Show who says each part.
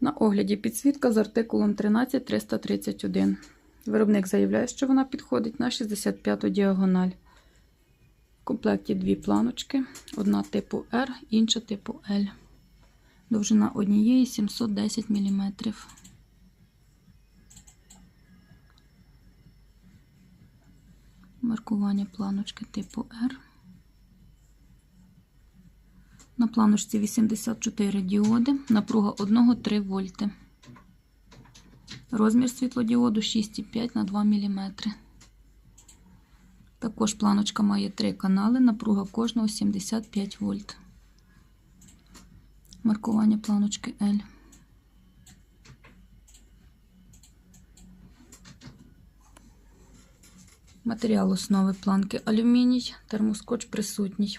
Speaker 1: На огляді підсвітка з артикулом 13331. Виробник заявляє, що вона підходить на 65-ту діагональ. В комплекті дві планочки: одна типу R, інша типу L. Довжина однієї 710 мм. Маркування планочки типу R. На планочці 84 діоди, напруга 1,3 вольти. Розмір світлодіоду 6,5 на 2 мм. Також планочка має три канали, напруга кожного 75 вольт. Маркування планочки L. Матеріал основи планки алюміній, термоскоч присутній.